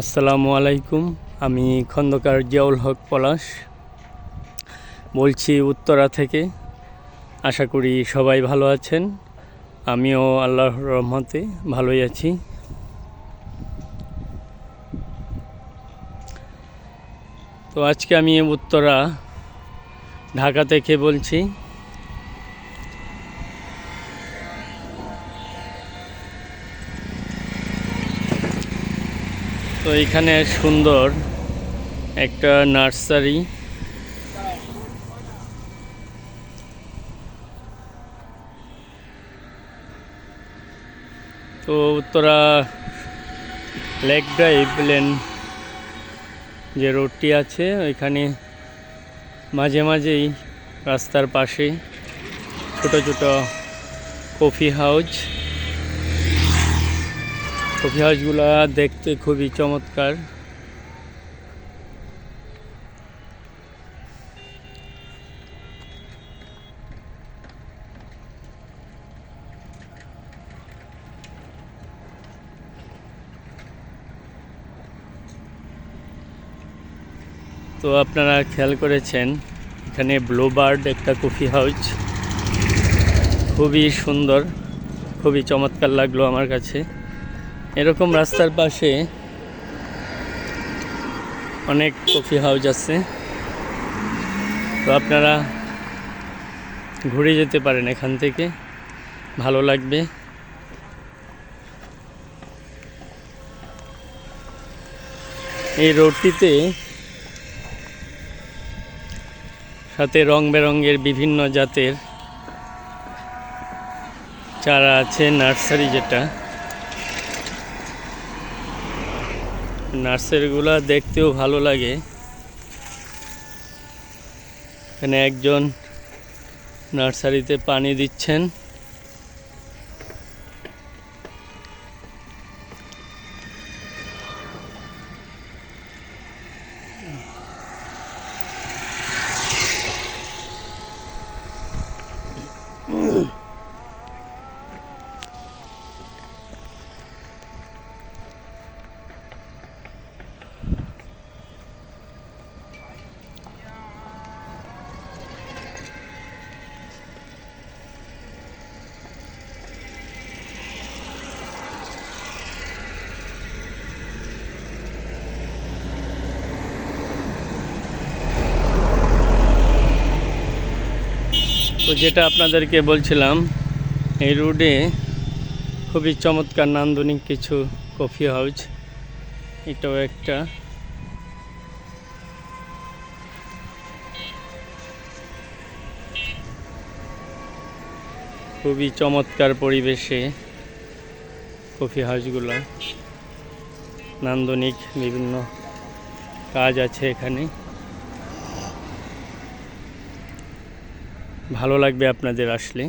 আসসালামু আলাইকুম। আমি খন্দকার জিয়াউল হক পলাশ। বলছি উত্তরা থেকে। আশা করি সবাই ভালো আছেন। আমিও আল্লাহর রহমতে ভালোই আছি। তো আজকে আমি উত্তরা ঢাকা থেকে বলছি? তো এখানে সুন্দর একটা নার্সারি। তো উত্তরা লেক ড্রাইভ লেন যে রোডটি আছে, ওইখানে মাঝে মাঝেই রাস্তার পাশে ছোট ছোট কফি হাউস কফি হাউসগুলো দেখতে খুবই চমৎকার। তো আপনারা খেয়াল করেছেন, এখানে ব্লু বার্ড একটা কফি হাউস। খুবই সুন্দর, খুবই চমৎকার লাগল আমার কাছে। এরকম রাস্তার পাশে অনেক কফি হাউস আছে। তো আপনারা ঘুরে যেতে পারেন এখান থেকে, ভালো লাগবে। এই রোডটিতে সাথে রং বেরঙের বিভিন্ন জাতের চারা আছে, নার্সারি যেটা। নার্সারিগুলো দেখতেও ভালো লাগে। এখানে একজন নার্সারিতে পানি দিচ্ছেন। তো যেটা আপনাদেরকে বলছিলাম, এই রোডে খুবই চমৎকার নান্দনিক কিছু কফি হাউস। এটাও একটা। খুবই চমৎকার পরিবেশে কফি হাউসগুলো। নান্দনিক বিভিন্ন কাজ আছে এখানে। ভালো লাগবে আপনাদের আসলে।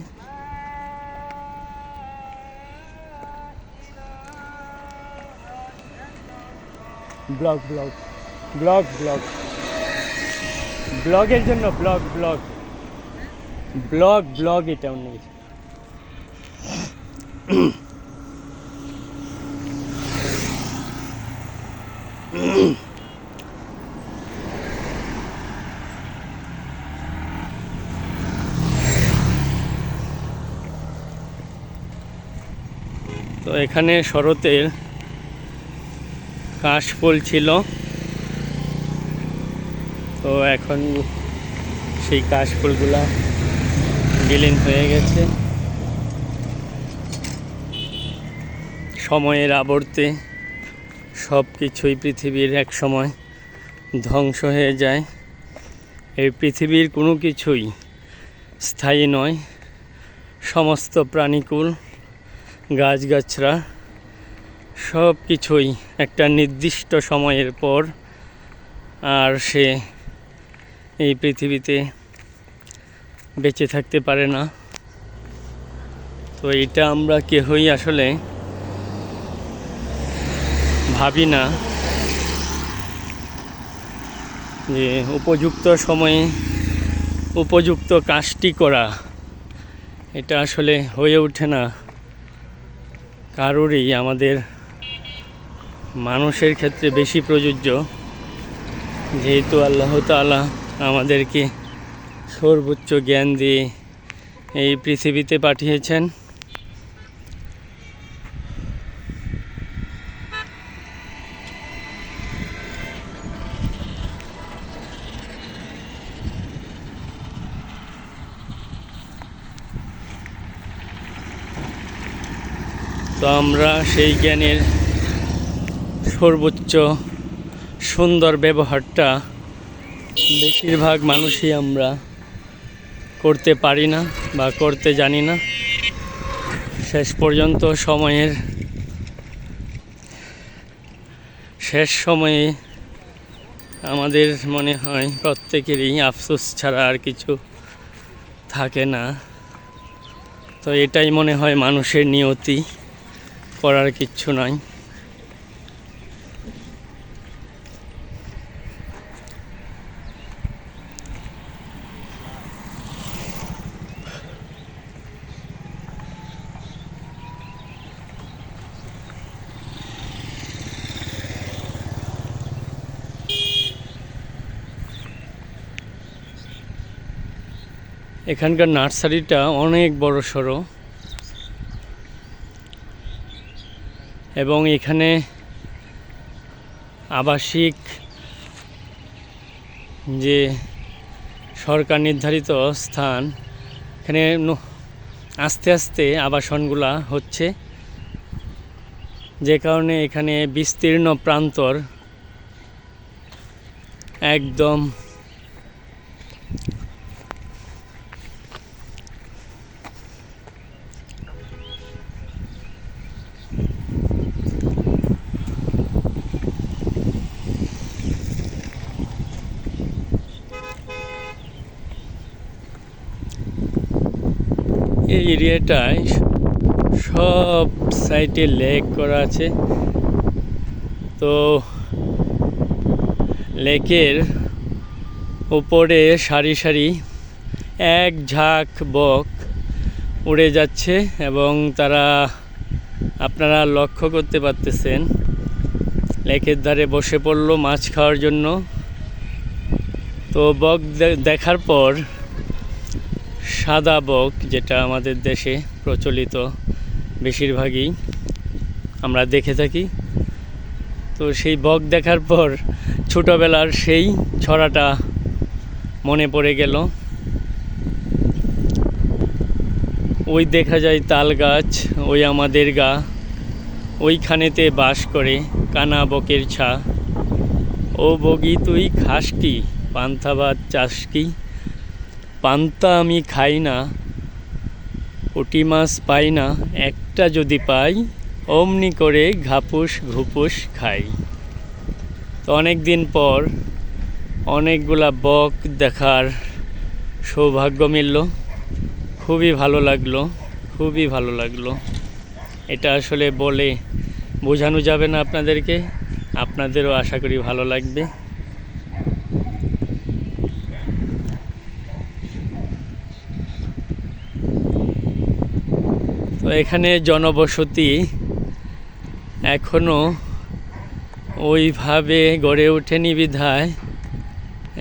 Blog blog blog blog. ব্লগের জন্য ব্লগ ব্লগ। ব্লগ ব্লগ এটা অন্য কিছু। তো এখানে শরতের কাশফুল ছিল। তো এখন সেই কাশফুলগুলা বিলীন হয়ে গেছে। সময়ের আবর্তে সব কিছুই পৃথিবীর এক সময় ধ্বংস হয়ে যায়। এই পৃথিবীর কোনো কিছুই স্থায়ী নয়, সমস্ত প্রাণীকুল। গাছগাছরা সব কিছুই একটা নির্দিষ্ট সময়ের পর আর সে এই পৃথিবীতে বেঁচে থাকতে পারে না। তো এটা আমরা কেহই আসলে ভাবি না যে উপযুক্ত সময়ে উপযুক্ত কাজটি করা এটা আসলে হয়ে ওঠে না। কারোরই আমাদের মানুষের ক্ষেত্রে বেশি প্রযোজ্য। যেহেতু আল্লাহ তালা আমাদেরকে সর্বোচ্চ জ্ঞান দিয়ে এই পৃথিবীতে পাঠিয়েছেন। তো আমরা সেই জ্ঞানের সর্বোচ্চ সুন্দর ব্যবহারটা বেশিরভাগ মানুষই আমরা করতে পারি না বা করতে জানি না। শেষ পর্যন্ত সময়ের শেষ সময়ে আমাদের মনে হয় প্রত্যেকেরই আফসোস ছাড়া আর কিছু থাকে না। তো এটাই মনে হয় মানুষের নিয়তি। করার কিচ্ছু নাই। এখানকার নার্সারিটা অনেক বড় সড়ো। এবং এখানে আবাসিক যে সরকার নির্ধারিত স্থান, এখানে আস্তে আস্তে আবাসনগুলা হচ্ছে। যে কারণে এখানে বিস্তীর্ণ প্রান্তর একদম এই এরিয়াটায় সব সাইডে লেক করা আছে। তো লেকের উপরে সারি সারি এক ঝাঁক বক উড়ে যাচ্ছে এবং তারা আপনারা লক্ষ্য করতে পারতেছেন, লেকের ধারে বসে পড়ল মাছ খাওয়ার জন্য। তো বক দেখার পর সাদা বক, যেটা আমাদের দেশে প্রচলিত বেশিরভাগই আমরা দেখে থাকি। তো সেই বক দেখার পর ছোটোবেলার সেই ছড়াটা মনে পড়ে গেল। ওই দেখা যায় তাল গাছ, ওই আমাদের গা, ওইখানেতে বাস করে কানা বকের ছা। ও বগি তুই খাস কি, পান্থা চাস কি? পান্তা আমি খাই না, পুঁটি মাছ পাই না, একটা যদি পাই, অমনি করে ঘাপুস ঘুপুস খাই। তো অনেক দিন পর অনেকগুলা বক দেখার সৌভাগ্য মিলল, খুবই ভালো লাগল, খুবই ভালো লাগল। এটা আসলে বলে বোঝানো যাবে না আপনাদেরকে, আপনাদেরও আশা করি ভালো লাগবে। এখানে জনবসতি এখনও ওইভাবে গড়ে ওঠেনি বিধায়।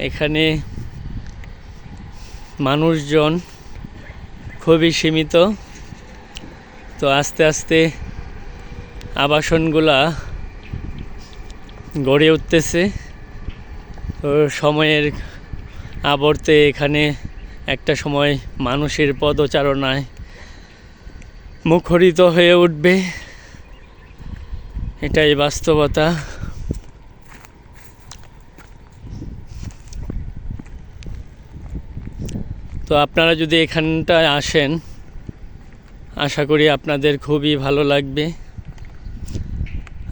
এখানে মানুষজন খুবই সীমিত। তো আস্তে আস্তে আবাসনগুলা গড়ে উঠতেছে। তো সময়ের আবর্তে এখানে একটা সময় মানুষের পদচারণায় মুখরিত হয়ে উঠবে। এটাই বাস্তবতা। তো আপনারা যদি এখানটায় আসেন, আশা করি আপনাদের খুবই ভালো লাগবে।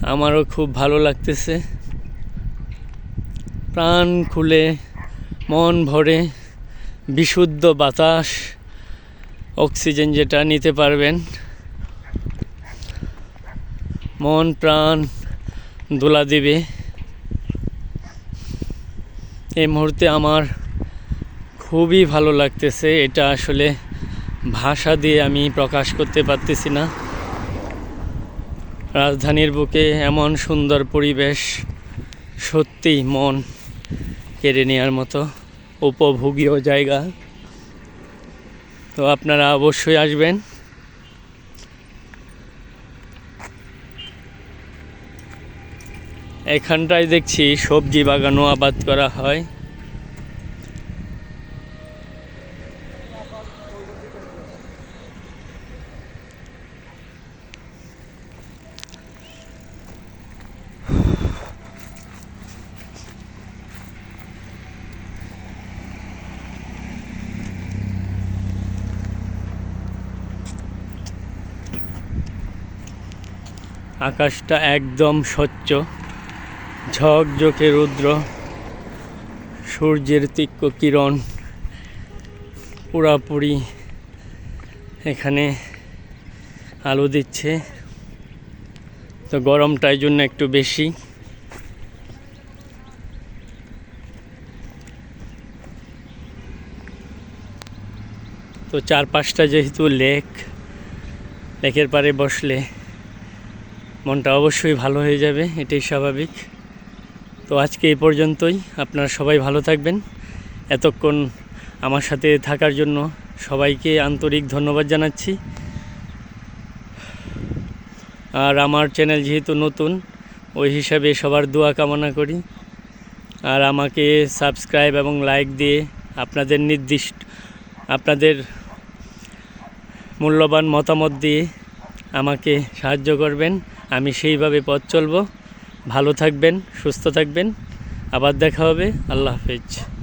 আমারও খুব ভালো লাগতেছে। প্রাণ খুলে মন ভরে বিশুদ্ধ বাতাস অক্সিজেন যেটা নিতে পারবেন। মন, প্রাণ দোলা দিবে। এই মুহূর্তে আমার খুবই ভালো লাগতেছে। এটা আসলে ভাষা দিয়ে আমি প্রকাশ করতে পারতেছি না। রাজধানীর বুকে এমন সুন্দর পরিবেশ সত্যি মন কেড়ে নেওয়ার মতো উপভোগীয় জায়গা। তো আপনারা অবশ্যই আসবেন। এখানটায় দেখছি সবজি বাগানও আবাদ করা হয়। আকাশটা একদম স্বচ্ছ ঝকঝকে রুদ্র, সূর্যের তীক্ষ্ণ কিরণ, পুরাপুরি এখানে আলো দিচ্ছে। তো গরমটাই জন্য একটু বেশি। তো চারপাশটা যেহেতু লেক, লেকের পাড়ে বসলে মনটা অবশ্যই ভালো হয়ে যাবে, এটাই স্বাভাবিক। তো আজকে এই পর্যন্তই, আপনারা সবাই ভালো থাকবেন। এতক্ষণ আমার সাথে থাকার জন্য সবাইকে আন্তরিক ধন্যবাদ জানাচ্ছি। আর আমার চ্যানেল যেহেতু নতুন, ওই হিসাবে সবার দোয়া কামনা করি। আর আমাকে সাবস্ক্রাইব এবং লাইক দিয়ে আপনাদের নির্দিষ্ট, আপনাদের মূল্যবান মতামত দিয়ে আমাকে সাহায্য করবেন। আমি সেইভাবে পথ চলব। ভালো থাকবেন সুস্থ থাকবেন। আবার দেখা হবে। আল্লাহ হাফেজ।